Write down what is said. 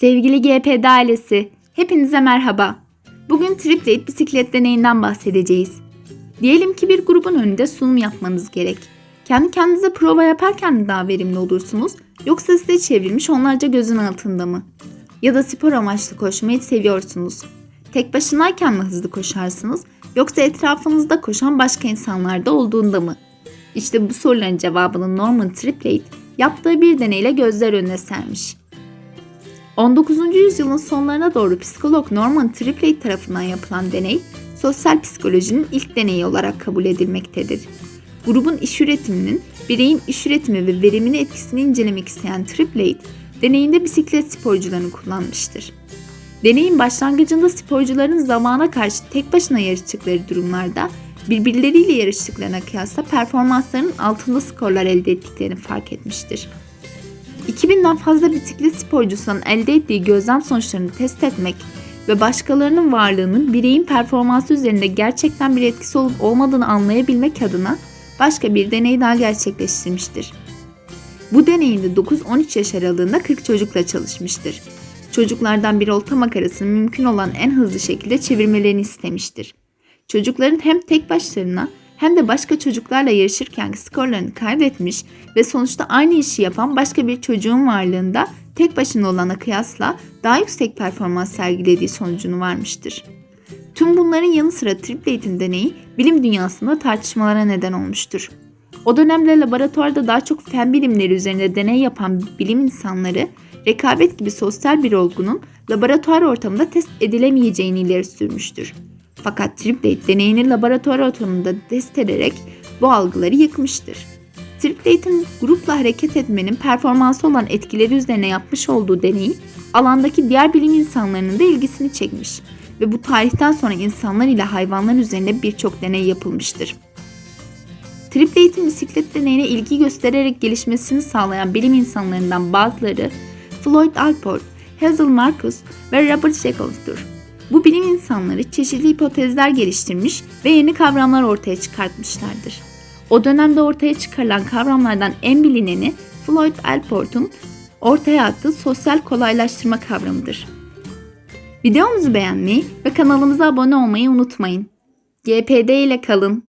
Sevgili GPD ailesi, hepinize merhaba. Bugün Triplet bisiklet deneyinden bahsedeceğiz. Diyelim ki bir grubun önünde sunum yapmanız gerek. Kendi kendinize prova yaparken mi daha verimli olursunuz yoksa size çevrilmiş onlarca gözün altında mı? Ya da spor amaçlı koşmayı seviyorsunuz. Tek başınayken mi hızlı koşarsınız yoksa etrafınızda koşan başka insanlar da olduğunda mı? İşte bu soruların cevabını Norman Triplett yaptığı bir deneyle gözler önüne sermiş. 19. yüzyılın sonlarına doğru psikolog Norman Triplett tarafından yapılan deney, sosyal psikolojinin ilk deneyi olarak kabul edilmektedir. Grubun iş üretiminin, bireyin iş üretimi ve verimini etkisini incelemek isteyen Triplett, deneyinde bisiklet sporcularını kullanmıştır. Deneyin başlangıcında sporcuların zamana karşı tek başına yarıştıkları durumlarda birbirleriyle yarıştıklarına kıyasla performanslarının altında skorlar elde ettiklerini fark etmiştir. 2000'den fazla bisiklet sporcusunun elde ettiği gözlem sonuçlarını test etmek ve başkalarının varlığının bireyin performansı üzerinde gerçekten bir etkisi olup olmadığını anlayabilmek adına başka bir deney daha gerçekleştirmiştir. Bu deneyinde 9-13 yaş aralığında 40 çocukla çalışmıştır. Çocuklardan bir olta makarasını mümkün olan en hızlı şekilde çevirmelerini istemiştir. Çocukların hem tek başlarına hem de başka çocuklarla yarışırken skorlarını kaydetmiş ve sonuçta aynı işi yapan başka bir çocuğun varlığında tek başına olana kıyasla daha yüksek performans sergilediği sonucunu varmıştır. Tüm bunların yanı sıra Triplett'in deneyi bilim dünyasında tartışmalara neden olmuştur. O dönemde laboratuvarda daha çok fen bilimleri üzerinde deney yapan bilim insanları rekabet gibi sosyal bir olgunun laboratuvar ortamında test edilemeyeceğini ileri sürmüştür. Fakat Triplett deneyini laboratuvar ortamında test ederek bu algıları yıkmıştır. Triplett'in grupla hareket etmenin performansı olan etkileri üzerine yapmış olduğu deney, alandaki diğer bilim insanlarının da ilgisini çekmiş ve bu tarihten sonra insanlar ile hayvanlar üzerinde birçok deney yapılmıştır. Triplett'in bisiklet deneyine ilgi göstererek gelişmesini sağlayan bilim insanlarından bazıları Floyd Alport, Hazel Marcus ve Robert Shackles'tur. Bu bilim insanları çeşitli hipotezler geliştirmiş ve yeni kavramlar ortaya çıkartmışlardır. O dönemde ortaya çıkarılan kavramlardan en bilineni Floyd Alport'un ortaya attığı sosyal kolaylaştırma kavramıdır. Videomuzu beğenmeyi ve kanalımıza abone olmayı unutmayın. GPD ile kalın.